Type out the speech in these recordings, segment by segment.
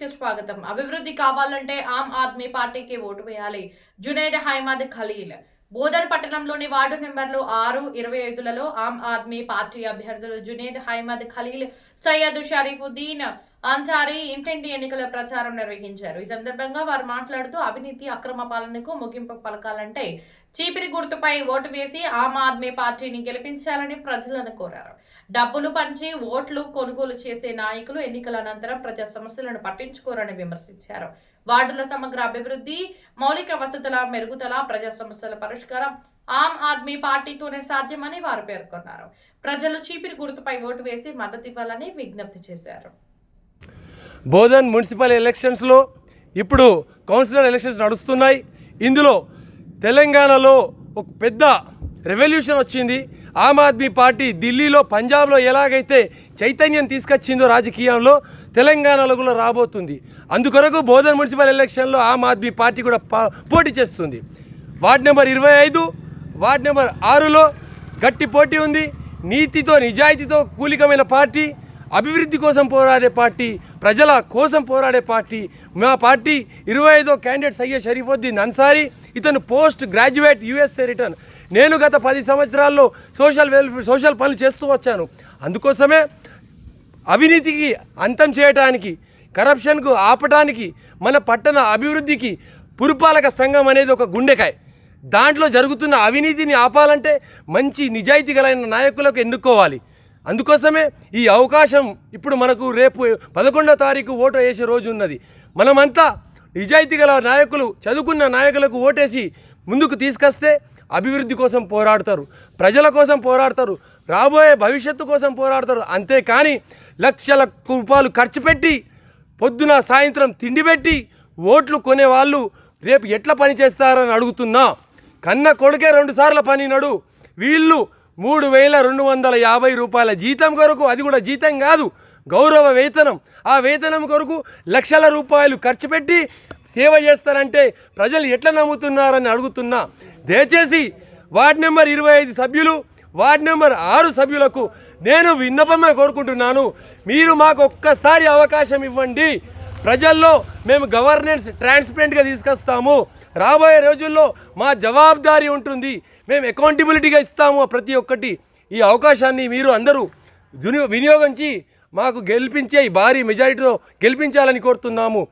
కి స్వాగతం. అభివృద్ధి కావాలంటే ఆమ్ ఆద్మీ పార్టీకి ఓటు వేయాలి. జునేద్ హైమద్ ఖలీల్. బోధన్ పట్టణంలోని వార్డు నెంబర్లు ఆరు ఇరవై ఐదులలో ఆమ్ ఆద్మీ పార్టీ అభ్యర్థులు జునేద్ హైమద్ ఖలీల్ సయ్యద్ షరీఫుద్దీన్ అంచారి ఇంటింటి ఎన్నికల ప్రచారం నిర్వహించారు. ఈ సందర్భంగా వారు మాట్లాడుతూ అవినీతి అక్రమ పాలనకు ముగింపు పలకాలంటే చీపిరి గుర్తుపై ఓటు వేసి ఆమ్ ఆద్మీ పార్టీని గెలిపించాలని ప్రజలను కోరారు. డబ్బులు పంచి ఓట్లు కొనుగోలు చేసే నాయకులు ఎన్నికల అనంతరం ప్రజా సమస్యలను పట్టించుకోరని విమర్శించారు. వార్డుల సమగ్ర అభివృద్ధి మౌలిక వసతుల మెరుగుదల ప్రజా సమస్యల పరిష్కారం ఆమ్ ఆద్మీ పార్టీతోనే సాధ్యమని వారు పేర్కొన్నారు. ప్రజలు చీపిరి గుర్తుపై ఓటు వేసి మద్దతు ఇవ్వాలని విజ్ఞప్తి చేశారు. బోధన్ మున్సిపల్ ఎలక్షన్స్లో ఇప్పుడు కౌన్సిలర్ ఎలక్షన్స్ నడుస్తున్నాయి. ఇందులో తెలంగాణలో ఒక పెద్ద రెవల్యూషన్ వచ్చింది. ఆమ్ ఆద్మీ పార్టీ ఢిల్లీలో పంజాబ్లో ఎలాగైతే చైతన్యం తీసుకొచ్చిందో రాజకీయంలో తెలంగాణలో కూడా రాబోతుంది. అందుకొరకు బోధన్ మున్సిపల్ ఎలక్షన్లో ఆమ్ ఆద్మీ పార్టీ కూడా పోటీ చేస్తుంది. వార్డ్ నెంబర్ ఇరవై ఐదు వార్డ్ నెంబర్ ఆరులో గట్టి పోటీ ఉంది. నీతితో నిజాయితీతో కూలికమైన పార్టీ. అభివృద్ధి కోసం పోరాడే పార్టీ ప్రజల కోసం పోరాడే పార్టీ. మా పార్టీ ఇరవై ఐదో క్యాండిడేట్ సయ్యద్ షరీఫుద్దీన్ అన్సారీ ఇతను పోస్ట్ గ్రాడ్యుయేట్ యుఎస్ఏ రిటర్న్. నేను గత పది సంవత్సరాల్లో సోషల్ వెల్ఫేర్ సోషల్ పనులు చేస్తూ వచ్చాను. అందుకోసమే అవినీతికి అంతం చేయటానికి కరప్షన్కు ఆపటానికి మన పట్టణ అభివృద్ధికి పురపాలక సంఘం అనేది ఒక గుండెకాయ. దాంట్లో జరుగుతున్న అవినీతిని ఆపాలంటే మంచి నిజాయితీ గలైన నాయకులకు ఎన్నుకోవాలి. అందుకోసమే ఈ అవకాశం ఇప్పుడు మనకు రేపు పదకొండవ తారీఖు ఓటు వేసే రోజు ఉన్నది. మనమంతా నిజాయితీ గల నాయకులు చదువుకున్న నాయకులకు ఓటేసి ముందుకు తీసుకొస్తే అభివృద్ధి కోసం పోరాడతారు ప్రజల కోసం పోరాడతారు రాబోయే భవిష్యత్తు కోసం పోరాడతారు. అంతేకాని లక్షల రూపాయలు ఖర్చు పెట్టి పొద్దున సాయంత్రం తిండి పెట్టి ఓట్లు కొనేవాళ్ళు రేపు ఎట్లా పని చేస్తారని అడుగుతున్నా. కన్న కొడుకే రెండు సార్లు పని నడు. వీళ్ళు మూడు వేల రెండు వందల యాభై రూపాయల జీతం కొరకు అది కూడా జీతం కాదు గౌరవ వేతనం. ఆ వేతనం కొరకు లక్షల రూపాయలు ఖర్చు పెట్టి సేవ చేస్తారంటే ప్రజలు ఎట్లా నమ్ముతున్నారని అడుగుతున్నా. దయచేసి వార్డ్ నెంబర్ ఇరవై ఐదు సభ్యులు వార్డ్ నెంబర్ ఆరు సభ్యులకు నేను విన్నపమే కోరుకుంటున్నాను. మీరు మాకు ఒక్కసారి అవకాశం ఇవ్వండి. ప్రజల్లో మేము గవర్నెన్స్ ట్రాన్స్పరెంట్గా తీసుకొస్తాము. రాబోయే రోజుల్లో మా జవాబుదారీ ఉంటుంది. మేము అకౌంటబిలిటీగా ఇస్తాము ప్రతి ఒక్కటి. ఈ అవకాశాన్ని మీరు అందరూ దుని వినియోగించి మాకు గెలిపించే భారీ మెజారిటీతో గెలిపించాలని కోరుతున్నాము.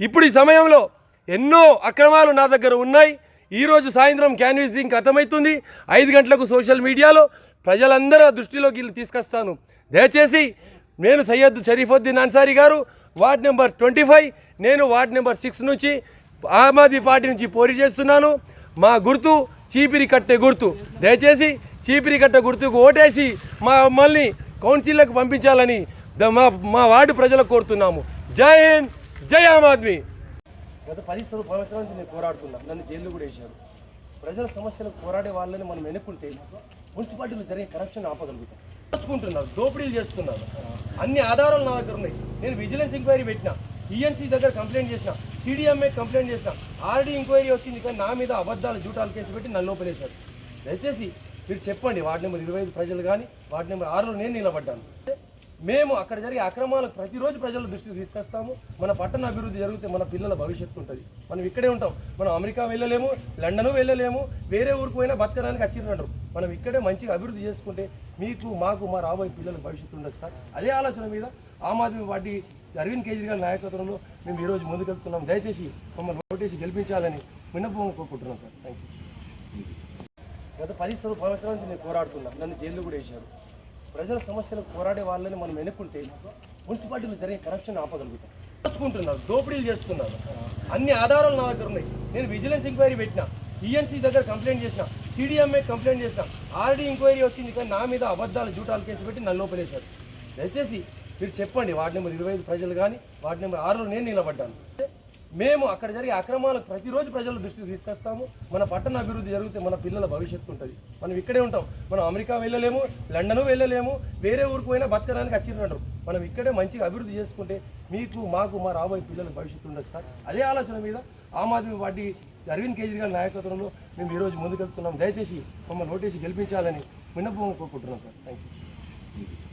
ఇప్పుడు ఈ సమయంలో ఎన్నో అక్రమాలు నా దగ్గర ఉన్నాయి. ఈరోజు సాయంత్రం క్యాన్వీసింగ్ అర్థమవుతుంది. ఐదు గంటలకు సోషల్ మీడియాలో ప్రజలందరూ దృష్టిలోకి తీసుకొస్తాను. దయచేసి నేను Syed Shariffuddin Ansari garu ward number twenty five నేను వార్డ్ నెంబర్ సిక్స్ నుంచి ఆమ్ ఆద్మీ పార్టీ నుంచి పోటీ చేస్తున్నాను. మా గుర్తు చీపిరి కట్టే గుర్తు. దయచేసి చీపిరి కట్టె గుర్తుకు ఓటేసి మా మమ్మల్ని కౌన్సిల్లకు పంపించాలని మా మా వార్డు ప్రజలకు కోరుతున్నాము. జై హింద్ జై ఆమ్ ఆద్మీ. గత పది సంవత్సరాల నుంచి నేను పోరాడుతున్నా నన్ను జైల్లో కూడా వేశారు. ప్రజల సమస్యలకు పోరాడే వాళ్ళని మనం ఎన్నుకుంటే మున్సిపాలిటీలో జరిగే కరప్షన్ ఆపగలుగుతాం. దోచుకుంటున్నారు దోపిడీలు చేస్తున్నారు. అన్ని ఆధారాలు నా దగ్గర ఉన్నాయి. నేను విజిలెన్స్ ఎంక్వైరీ పెట్టిన ఈఎన్సీ దగ్గర కంప్లైంట్ చేసిన సిడిఎంఏ కంప్లైంట్ చేసిన ఆర్డీ ఎంక్వైరీ వచ్చింది కానీ నా మీద అబద్ధాలు జూటాలు కేసు పెట్టి నన్ను లోపలేశారు. దయచేసి మీరు చెప్పండి వార్డు నెంబర్ ఇరవై ఐదు ప్రజలు కానీ వార్డు నెంబర్ ఆరులో నేను నిలబడ్డాను. మేము అక్కడ జరిగే అక్రమాలకు ప్రతిరోజు ప్రజల దృష్టికి తీసుకొస్తాము. మన పట్టణ అభివృద్ధి జరిగితే మన పిల్లల భవిష్యత్తు ఉంటుంది. మనం ఇక్కడే ఉంటాం. మనం అమెరికా వెళ్ళలేము లండన్ వెళ్ళలేము వేరే ఊరికి పోయినా బతకడానికి వచ్చిండ్రు మనం ఇక్కడే మంచిగా అభివృద్ధి చేసుకుంటే మీకు మాకు మా రాబోయే పిల్లల భవిష్యత్తు ఉండదు సార్. అదే ఆలోచన మీద ఆమ్ ఆద్మీ పార్టీ అరవింద్ కేజ్రీవాల్ నాయకత్వంలో మేము ఈరోజు ముందుకెళ్తున్నాం. దయచేసి మమ్మల్ని ఓటేసి గెలిపించాలని విన్నపం కోరుకుంటున్నాం సార్. థ్యాంక్ యూ గత పది సంవత్సరాల నుంచి నేను పోరాడుతున్నాను నన్ను జైల్లో కూడా వేశారు. ప్రజల సమస్యలకు పోరాడే వాళ్ళని మనం ఎన్నుకుంటే మున్సిపాలిటీలో జరిగే కరప్షన్ ఆపగలుగుతాం. దోచుకుంటున్నారు దోపిడీలు చేస్తున్నారు. అన్ని ఆధారాలు నా దగ్గర ఉన్నాయి. నేను విజిలెన్స్ ఎంక్వైరీ పెట్టిన ఈఎన్సీ దగ్గర కంప్లైంట్ చేసిన సిడిఎంఏ కంప్లైంట్ చేసిన ఆర్డీ ఎంక్వైరీ వచ్చింది కానీ నా మీద అబద్ధాలు జూటాలు కేసు పెట్టి నన్ను లోపలేశారు. దయచేసి మీరు చెప్పండి వార్డు నెంబర్ ఇరవై ఐదు ప్రజలు కానీ వార్డు నెంబర్ ఆరులో నేను నిలబడ్డాను. మేము అక్కడ జరిగే అక్రమాలకు ప్రతిరోజు ప్రజల దృష్టికి తీసుకొస్తాము. మన పట్టణ అభివృద్ధి జరిగితే మన పిల్లల భవిష్యత్తు ఉంటుంది. మనం ఇక్కడే ఉంటాం. మనం అమెరికా వెళ్ళలేము లండన్ వెళ్ళలేము వేరే ఊరికి పోయినా బతకడానికి వచ్చిండ్రు మనం ఇక్కడే మంచిగా అభివృద్ధి చేసుకుంటే మీకు మాకు మా రాబోయే పిల్లల భవిష్యత్తు ఉండదు సార్. అదే ఆలోచన మీద ఆమ్ ఆద్మీ పార్టీ అరవింద్ కేజ్రీవాల్ నాయకత్వంలో మేము ఈరోజు ముందుకెళ్తున్నాం. దయచేసి మమ్మల్ని ఓటేసి గెలిపించాలని విన్నపం కోరుకుంటున్నాం సార్. Thank you